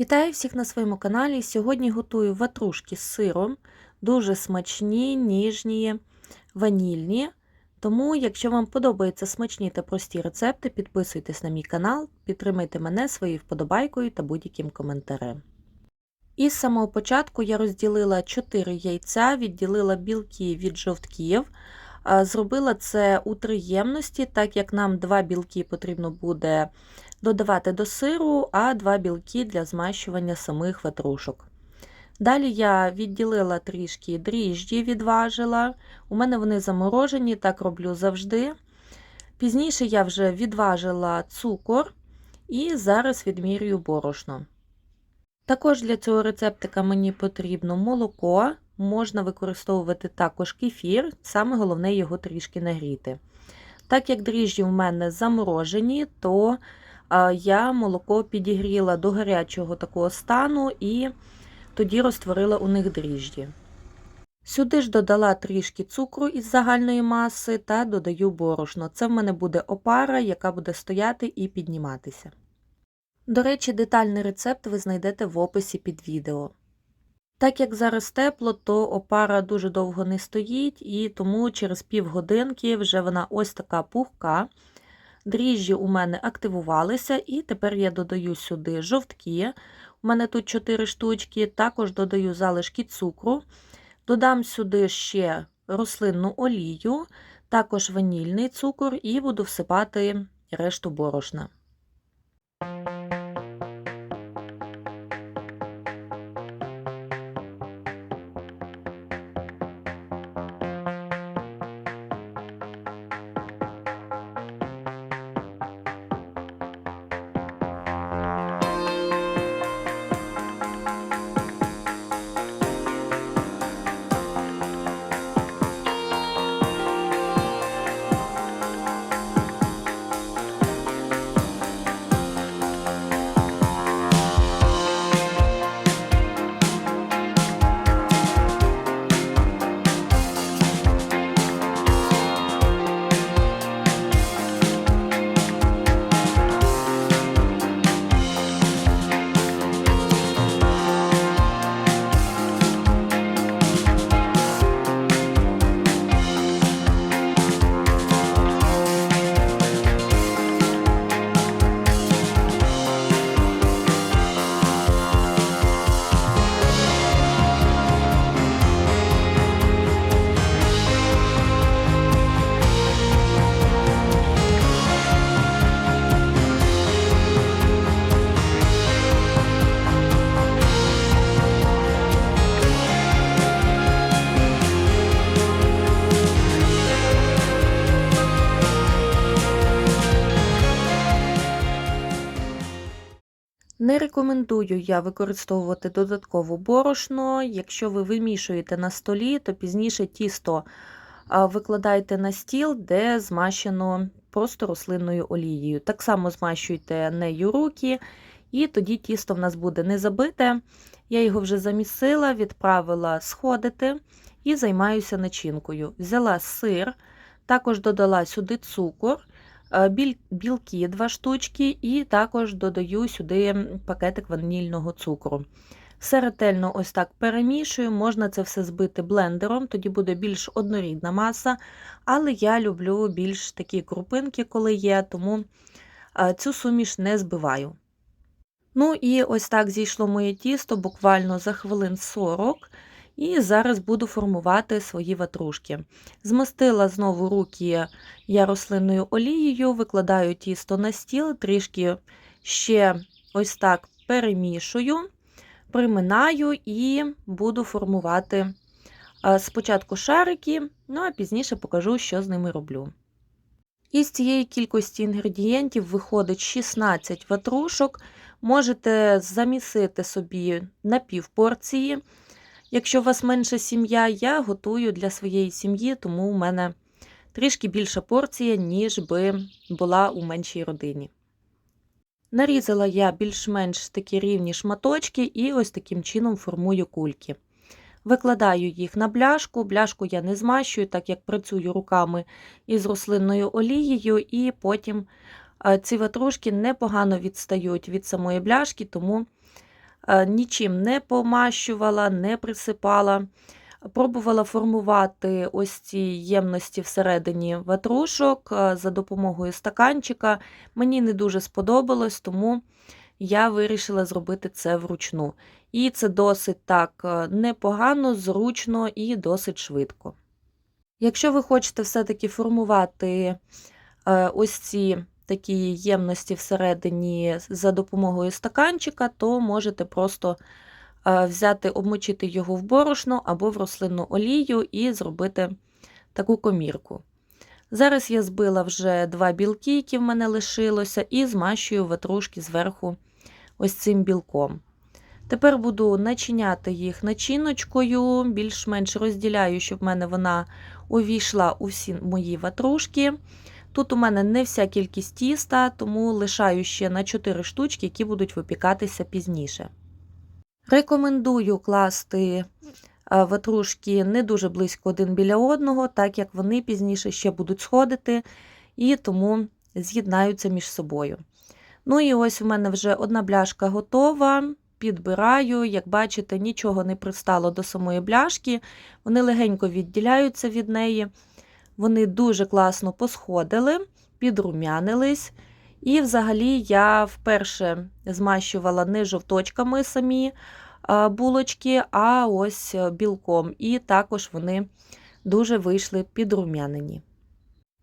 Вітаю всіх на своєму каналі. Сьогодні готую ватрушки з сиром. Дуже смачні, ніжні, ванільні. Тому, якщо вам подобаються смачні та прості рецепти, підписуйтесь на мій канал, підтримайте мене своєю вподобайкою та будь-яким коментарем. І з самого початку я розділила 4 яйця, відділила білки від жовтків. Зробила це у три ємності, так як нам два білки потрібно буде додавати до сиру, а два білки для змащування самих ватрушок. Далі я відділила трішки дріжджі, відважила. У мене вони заморожені, так роблю завжди. Пізніше я вже відважила цукор і зараз відмірюю борошно. Також для цього рецептика мені потрібно молоко, можна використовувати також кефір, саме головне його трішки нагріти. Так як дріжджі в мене заморожені, то я молоко підігріла до гарячого такого стану і тоді розтворила у них дріжджі. Сюди ж додала трішки цукру із загальної маси та додаю борошно. Це в мене буде опара, яка буде стояти і підніматися. До речі, детальний рецепт ви знайдете в описі під відео. Так як зараз тепло, то опара дуже довго не стоїть, і тому через півгодинки вже вона ось така пухка. Дріжджі у мене активувалися, і тепер я додаю сюди жовтки. У мене тут 4 штучки, також додаю залишки цукру, додам сюди ще рослинну олію, також ванільний цукор і буду всипати решту борошна. Не рекомендую я використовувати додатково борошно. Якщо ви вимішуєте на столі, то пізніше тісто викладайте на стіл, де змащено просто рослинною олією. Так само змащуйте нею руки, і тоді тісто в нас буде не забите. Я його вже замісила, відправила сходити і займаюся начинкою. Взяла сир, також додала сюди цукор. Біль, білки 2 штучки, і також додаю сюди пакетик ванільного цукру. Все ретельно ось так перемішую, можна це все збити блендером, тоді буде більш однорідна маса, але я люблю більш такі крупинки, коли є, тому цю суміш не збиваю. Ну і ось так зійшло моє тісто буквально за хвилин 40. І зараз буду формувати свої ватрушки. Змастила знову руки я рослинною олією, викладаю тісто на стіл, трішки ще ось так перемішую, приминаю і буду формувати спочатку шарики, ну а пізніше покажу, що з ними роблю. Із цієї кількості інгредієнтів виходить 16 ватрушок. Можете замісити собі на півпорції. Якщо у вас менша сім'я, я готую для своєї сім'ї, тому у мене трішки більша порція, ніж би була у меншій родині. Нарізала я більш-менш такі рівні шматочки і ось таким чином формую кульки. Викладаю їх на бляшку, бляшку я не змащую, так як працюю руками із рослинною олією, і потім ці ватрушки непогано відстають від самої бляшки, тому Е, Нічим не помащувала, не присипала. Пробувала формувати ось ці ємності всередині ватрушок е, за допомогою стаканчика. Мені не дуже сподобалось, тому я вирішила зробити це вручну. І це досить так е, непогано, зручно і досить швидко. Якщо ви хочете все-таки формувати е, ось ці такі ємності всередині за допомогою стаканчика, то можете просто е, взяти, обмочити його в борошно або в рослинну олію і зробити таку комірку. Зараз я збила вже два білки, які в мене лишилося, і змащую ватрушки зверху ось цим білком. Тепер буду начиняти їх начиночкою, більш-менш розділяю, щоб в мене вона увійшла у всі мої ватрушки. Тут у мене не вся кількість тіста, тому лишаю ще на 4 штучки, які будуть випікатися пізніше. Рекомендую класти е, ватрушки не дуже близько один біля одного, так як вони пізніше ще будуть сходити і тому з'єднаються між собою. Ну і ось у мене вже одна бляшка готова. Підбираю, як бачите, нічого не пристало до самої бляшки, вони легенько відділяються від неї. Вони дуже класно посходили, підрумянились. І взагалі я вперше змащувала не жовточками самі булочки, а ось білком. І також вони дуже вийшли підрумянені.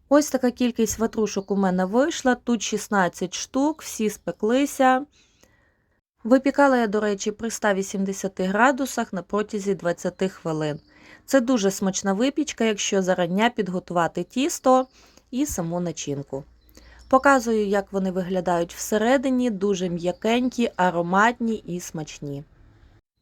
Ось така кількість ватрушок у мене вийшла. Тут 16 штук, всі спеклися. Випікала я, до речі, при 180 градусах на протязі 20 хвилин. Це дуже смачна випічка, якщо зарання підготувати тісто і саму начинку. Показую, як вони виглядають всередині, дуже м'якенькі, ароматні і смачні.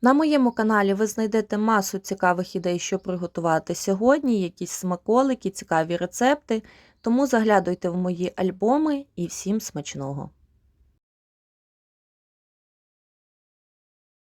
На моєму каналі ви знайдете масу цікавих ідей, що приготувати сьогодні, якісь смаколики, цікаві рецепти, тому заглядуйте в мої альбоми і всім смачного!